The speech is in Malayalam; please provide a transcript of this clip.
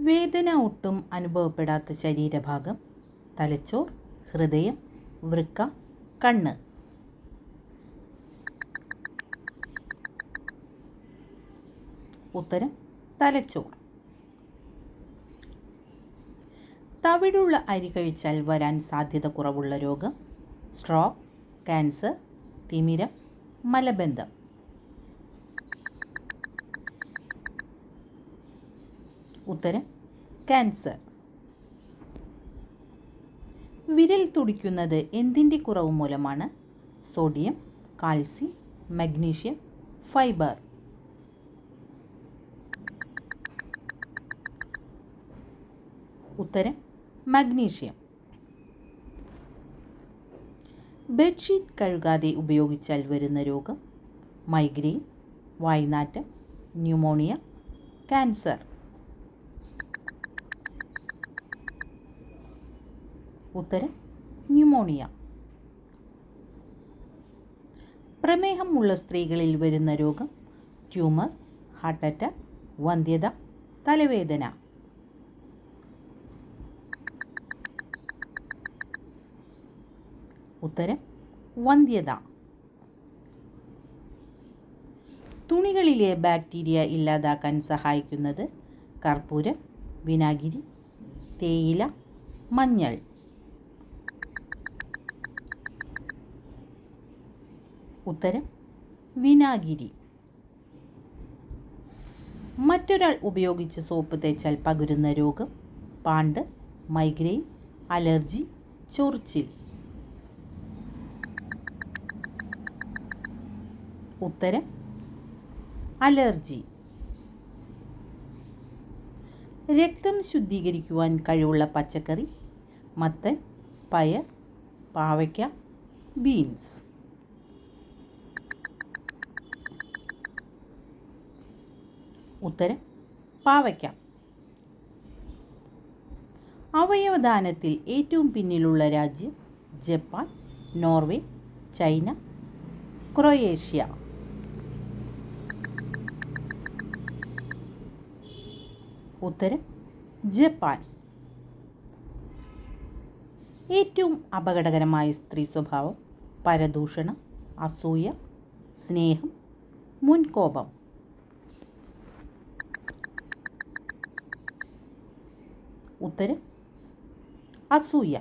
വേദന ഒട്ടും അനുഭവപ്പെടാത്ത ശരീരഭാഗം തലച്ചോർ ഹൃദയം വൃക്ക കണ്ണ്. ഉത്തരം തലച്ചോർ. തവിടുള്ള അരി കഴിച്ചാൽ വരാൻ സാധ്യത കുറവുള്ള രോഗം സ്ട്രോക്ക് ക്യാൻസർ തിമിരം മലബന്ധം. ഉത്തരം ക്യാൻസർ വിരൽ തുടിക്കുന്നത് എന്തിന്റെ കുറവ് മൂലമാണ്? സോഡിയം കാൽസ്യം മഗ്നീഷ്യം ഫൈബർ ഉത്തരം മഗ്നീഷ്യം ബെഡ്ഷീറ്റ് കഴുകാതെ ഉപയോഗിച്ചാൽ വരുന്ന രോഗം മൈഗ്രെയിൻ വായ്നാറ്റം ന്യൂമോണിയ ക്യാൻസർ ഉത്തരം ന്യൂമോണിയ. പ്രമേഹം ഉള്ള സ്ത്രീകളിൽ വരുന്ന രോഗം ട്യൂമർ ഹാർട്ട് അറ്റാക്ക് വന്ധ്യത തലവേദന. ഉത്തരം വന്ധ്യത. തുണികളിലെ ബാക്ടീരിയ ഇല്ലാതാക്കാൻ സഹായിക്കുന്നത് കർപ്പൂരം വിനാഗിരി തേയില മഞ്ഞൾ. ഉത്തരം വിനാഗിരി. മറ്റൊരാൾ ഉപയോഗിച്ച് സോപ്പ് തേച്ചാൽ പകരുന്ന രോഗം പാണ്ട് മൈഗ്രെയിൻ അലർജി ചൊറിച്ചിൽ. ഉത്തരം അലർജി. രക്തം ശുദ്ധീകരിക്കുവാൻ കഴിവുള്ള പച്ചക്കറി മത്തൻ പയർ പാവയ്ക്ക ബീൻസ്. ഉത്തരം പാവയ്ക്ക. അവയവദാനത്തിൽ ഏറ്റവും പിന്നിലുള്ള രാജ്യം ജപ്പാൻ നോർവേ ചൈന ക്രൊയേഷ്യ. ഉത്തരം ജപ്പാൻ. ഏറ്റവും അപകടകരമായ സ്ത്രീ സ്വഭാവം പരദൂഷണം അസൂയ സ്നേഹം മുൻകോപം. ഉത്തരം അസൂയ.